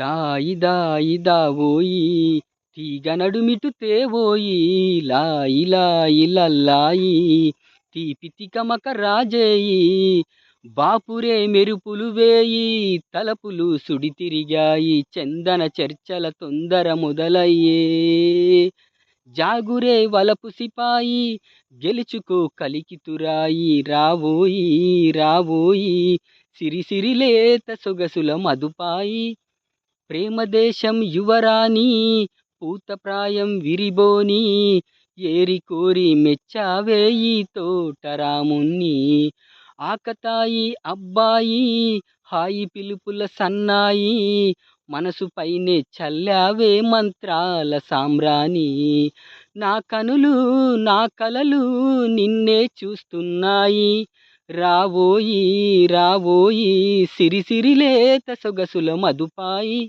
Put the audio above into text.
దాయి దాయి దావోయి తీగ నడుమిటు తేవోయి లాయి లాయి లల్లాయి తీపితికమక రాజేయి బాపురే మెరుపులు వేయి తలపులు సుడి తిరిగాయి చందన చర్చల తొందర మొదలయ్యే. జాగురే వలపు సిపాయి గెలుచుకో కలికితురాయి రావోయి రావోయి సిరిసిరిలేత సొగసుల మదుపాయి ప్రేమదేశం యువరాణి పూతప్రాయం విరిబోని ఏరి కోరి మెచ్చావేయి తోటరాముణ్ణి. ఆకతాయి అబ్బాయి హాయి పిలుపుల సన్నాయి మనసు పైనే చల్లావే మంత్రాల సామ్రాణి. నా కనులు నా కలలు నిన్నే చూస్తున్నాయి. రావోయి రావోయి సిరిసిరిలేత సొగసుల మదుపాయి